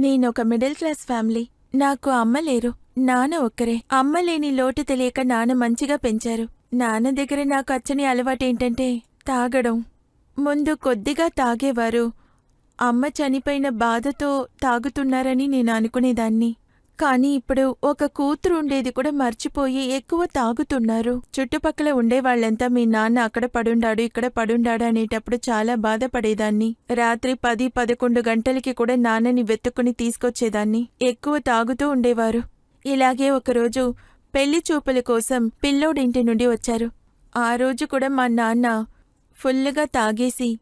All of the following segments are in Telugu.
నేనొక మిడిల్ క్లాస్ ఫ్యామిలీ. నాకు అమ్మ లేరు నాన్న ఒక్కరే. అమ్మ లేని లోటు తెలియక నాన్న మంచిగా పెంచారు. నాన్న దగ్గర నాకు అచ్చని అలవాటేంటంటే తాగడం. ముందు కొద్దిగా తాగేవారు. అమ్మ చనిపోయిన బాధతో తాగుతున్నారని నేను అనుకునేదాన్ని. కానీ ఇప్పుడు ఒక కూతురు ఉండేది కూడా మర్చిపోయి ఎక్కువ తాగుతున్నారు. చుట్టుపక్కల ఉండేవాళ్ళంతా మీ నాన్న అక్కడ పడుండాడు ఇక్కడ పడుండాడు అనేటప్పుడు చాలా బాధపడేదాన్ని. రాత్రి పది పదకొండు గంటలకి కూడా నాన్నని వెతుక్కుని తీసుకొచ్చేదాన్ని. ఎక్కువ తాగుతూ ఉండేవారు. ఇలాగే ఒకరోజు పెళ్ళి చూపుల కోసం పిల్లోడింటి నుండి వచ్చారు. ఆ రోజు కూడా మా నాన్న ఫుల్లుగా తాగేసి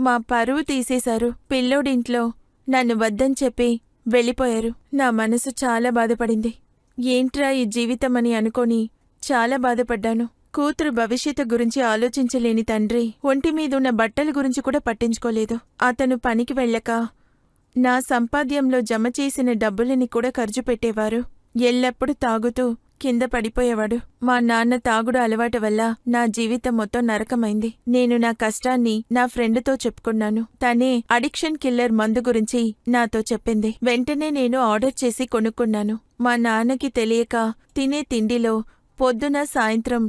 మా పరువు తీసేశారు. పిల్లోడింట్లో నన్ను వద్దని చెప్పి వెళ్ళిపోయారు. నా మనసు చాలా బాధపడింది. ఏంట్రా ఈ జీవితం అని అనుకొని చాలా బాధపడ్డాను. కూతురు భవిష్యత్తు గురించి ఆలోచించలేని తండ్రి ఒంటి మీదున్న బట్టల గురించి కూడా పట్టించుకోలేదు. అతను పనికి వెళ్ళక నా సంపాద్యంలో జమ చేసిన డబ్బులని కూడా ఖర్చు పెట్టేవారు. ఎల్లప్పుడూ తాగుతూ కింద పడిపోయేవాడు. మా నాన్న తాగుడు అలవాటు వల్ల నా జీవితం మొత్తం నరకమైంది. నేను నా కష్టాన్ని నా ఫ్రెండ్తో చెప్పుకున్నాను. తనే అడిక్షన్ కిల్లర్ మందు గురించి నాతో చెప్పింది. వెంటనే నేను ఆర్డర్ చేసి కొనుక్కున్నాను. మా నాన్నకి తెలియక తినే తిండిలో పొద్దున సాయంత్రం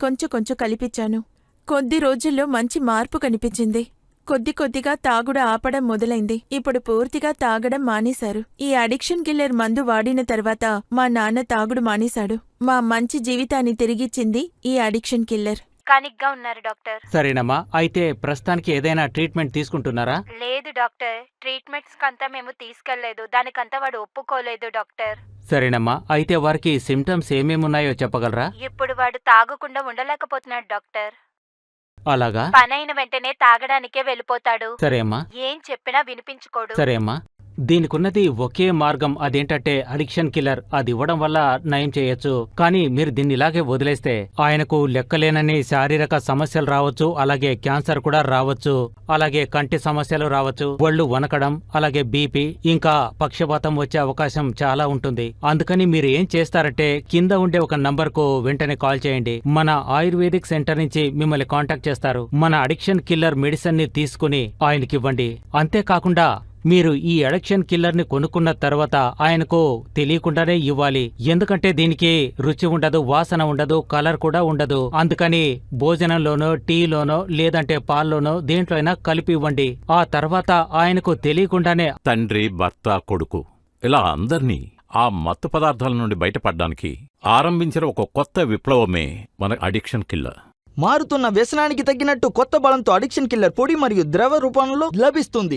కొంచెం కొంచెం కలిపించాను కొద్ది రోజుల్లో మంచి మార్పు కనిపించింది. కొద్ది కొద్దిగా తాగుడు ఆపడం మొదలైంది. ఇప్పుడు పూర్తిగా తాగడం మానేశారు. ఈ అడిక్షన్ కిల్లర్ మందు వాడిన తర్వాత మా నాన్న తాగుడు మానేశాడు. మా మంచి జీవితాన్ని తిరిగిచ్చింది ఈ అడిక్షన్ కిల్లర్. కానిక్గా ఉన్నారు డాక్టర్. సరేనమ్మా అయితే ప్రస్తుతానికి ఏదైనా ట్రీట్మెంట్ తీసుకుంటున్నారా? లేదు డాక్టర్. ట్రీట్మెంట్స్ కంతా మేము తీసుకెళ్ళేదు దానికంతా వాడు ఒప్పుకోలేదు డాక్టర్. సరేనమ్మా అయితే వారికి సిమ్టమ్స్ ఏమేమున్నాయో చెప్పగలరా? ఇప్పుడు వాడు తాగకుండా ఉండలేకపోతున్నాడు డాక్టర్. అలాగా? పనైన వెంటనే తాగడానికే వెళ్ళిపోతాడు. సరే అమ్మా. ఏం చెప్పినా వినిపించుకోడు. సరే అమ్మా. దీనికున్నది ఒకే మార్గం అదేంటంటే అడిక్షన్ కిల్లర్. అది ఇవ్వడం వల్ల నయం చేయొచ్చు. కానీ మీరు దీన్ని ఇలాగే వదిలేస్తే ఆయనకు లెక్కలేనని శారీరక సమస్యలు రావచ్చు. అలాగే క్యాన్సర్ కూడా రావచ్చు. అలాగే కంటి సమస్యలు రావచ్చు. ఒళ్ళు వనకడం అలాగే బీపీ ఇంకా పక్షపాతం వచ్చే అవకాశం చాలా ఉంటుంది. అందుకని మీరు ఏం చేస్తారంటే కింద ఉండే ఒక నంబర్కు వెంటనే కాల్ చేయండి. మన ఆయుర్వేదిక్ సెంటర్ నుంచి మిమ్మల్ని కాంటాక్ట్ చేస్తారు. మన అడిక్షన్ కిల్లర్ మెడిసిన్ని తీసుకుని ఆయనకివ్వండి. అంతేకాకుండా మీరు ఈ అడిక్షన్ కిల్లర్ని కొనుక్కున్న తర్వాత ఆయనకు తెలియకుండానే ఇవ్వాలి. ఎందుకంటే దీనికి రుచి ఉండదు వాసన ఉండదు కలర్ కూడా ఉండదు. అందుకని భోజనంలోనో టీలోనో లేదంటే పాల్లోనో దేంట్లో అయినా కలిపి ఇవ్వండి. ఆ తర్వాత ఆయనకు తెలియకుండానే తండ్రి భర్త కొడుకు ఇలా అందర్నీ ఆ మత్తు పదార్థాల నుండి బయటపడ్డానికి ఆరంభించిన ఒక కొత్త విప్లవమే మన అడిక్షన్ కిల్లర్. మారుతున్న వ్యసనానికి తగ్గినట్టు కొత్త బలంతో అడిక్షన్ కిల్లర్ పొడి మరియు ద్రవ రూపంలో లభిస్తుంది.